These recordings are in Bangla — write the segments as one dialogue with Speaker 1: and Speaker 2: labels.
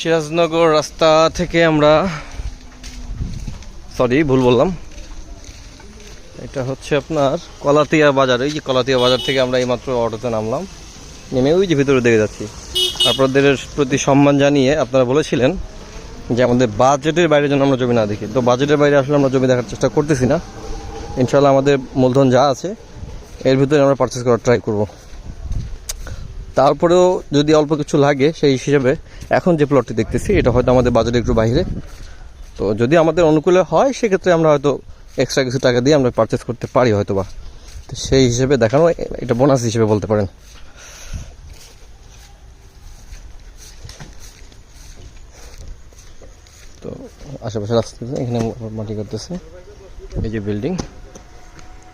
Speaker 1: সিরাজনগর রাস্তা থেকে আমরা সরি ভুল বললাম। এটা হচ্ছে আপনার কলাতিয়া বাজার। এই যে কলাতিয়া বাজার থেকে আমরা এইমাত্র অটোতে নামলাম। নেমে ওই যে ভিতরে দেখে যাচ্ছি। আপনাদের প্রতি সম্মান জানিয়ে আপনারা বলেছিলেন যে আমাদের বাজেটের বাইরে যেন আমরা জমি না দেখি। তো বাজেটের বাইরে আসলে আমরা জমি দেখার চেষ্টা করতেছি না। ইনশাল্লাহ আমাদের মূলধন যা আছে, এর ভিতরে আমরা পারচেস করার ট্রাই করব। তারপরেও যদি অল্প কিছু লাগে সেই হিসেবে এখন যে প্লটটি দেখতেছি, এটা হয়তো আমাদের বাজারে একটু বাইরে। তো যদি আমাদের অনুকূলে হয়, সেক্ষেত্রে আমরা হয়তো এক্সট্রা কিছু টাকা দিয়ে আমরা পারচেস করতে পারি হয়তো বা তো সেই হিসেবে দেখানো, এটা বোনাস হিসেবে বলতে পারেন। তো আশেপাশে রাস্তা এখানে মাটি করতেছে এই যে বিল্ডিং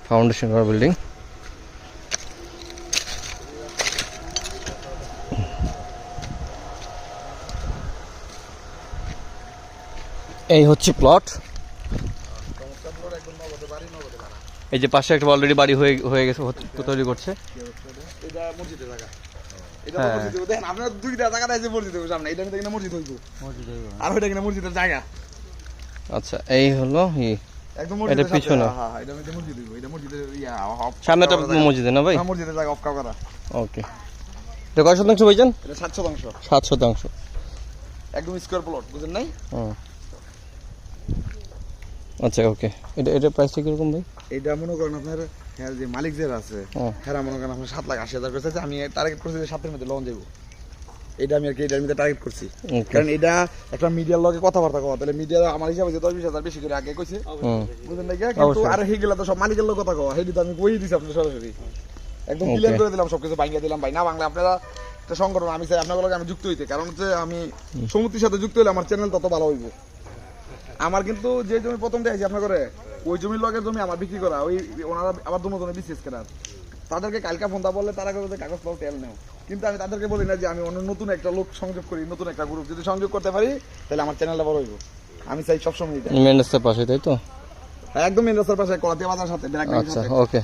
Speaker 1: ফাউন্ডেশন করা বিল্ডিং এই হচ্ছে প্লট এই যে পাশে একটা অলরেডি বাড়ি হয়ে হয়ে গেছে তৈরি করছে। হ্যাঁ।
Speaker 2: মসজিদ হইবো। দেখেন আপনার দুইটা জায়গা আছে মসজিদ হইবো সামনে। এটা কিনা আর কিনা মসজিদের জায়গা।
Speaker 1: আচ্ছা এই হলো
Speaker 2: একদম
Speaker 1: এটা পিছনে।
Speaker 2: হ্যাঁ হ্যাঁ
Speaker 1: সামনেটা মসজিদে না ভাই?
Speaker 2: মসজিদের জায়গা অফ করা।
Speaker 1: ওকে। এটা কয় শতাংশ ভাইজান?
Speaker 2: এটা সাত শতাংশ।
Speaker 1: সাত শতাংশ।
Speaker 2: একদম স্কোয়ার প্লট বুঝেন নাই?
Speaker 1: হুম। আচ্ছা ওকে এটা এটা প্রাইসটা কীরকম ভাই?
Speaker 2: এটা মনে করেন আপনার হ্যাঁ যে মালিক যে আছে
Speaker 1: হুম।
Speaker 2: হ্যাঁ মনে করেন আপনার সাত লাখ আশি হাজার করছে আমি টার্গেট করছি যে সাতের মধ্যে লোন দেবো। এটা আমি আর কি এটার মধ্যে টার্গেট করছি। কারণ এটা একটা মিডিয়ার লগে কথাবার্তা কওয়া তাহলে মিডিয়া আমার হিসাবে যে দশ বিশ হাজার বেশি করে আগে কইছে। বুঝলেন না কি? কিন্তু আর হয়ে গেলে তো সব মালিকের লোক কথা কওয়া হেডি তো আমি কই দিছি আপনার সরাসরি। একদম. ক্লিয়ার করে দিলাম সবকিছু ভাঙিয়ে দিলাম। ভাই না বাংলা আপনারা সংগঠন আমি চাই আপনার লগে আমি যুক্ত হইতে। কারণ হচ্ছে আমি সমুদ্রের সাথে যুক্ত হলে আমার চ্যানেল তত ভালো হইব। আমার কিন্তু যে জমি প্রথম দেখেছি আপনার করে ওই জমির লগের জমি আমার বিক্রি করা ওই ওনারা আবার দুনো জনে বিশেষ কেনার তাদেরকে কালকা ফোনটা বললে তারা করে কাগজ পাও তেল নেও। কিন্তু আমি তাদেরকে বলি না যে আমি অন্য নতুন একটা লোক সংযোগ করি নতুন একটা গ্রুপ যদি সংযোগ করতে পারি তাহলে আমার চ্যানেলটা বড় হইব। আমি চাই সবসময়
Speaker 1: মেন রাস্তার পাশে তাই তো?
Speaker 2: একদম মেন রাস্তার পাশে কলাতিয়া বাজার সাথে
Speaker 1: আচ্ছা ওকে।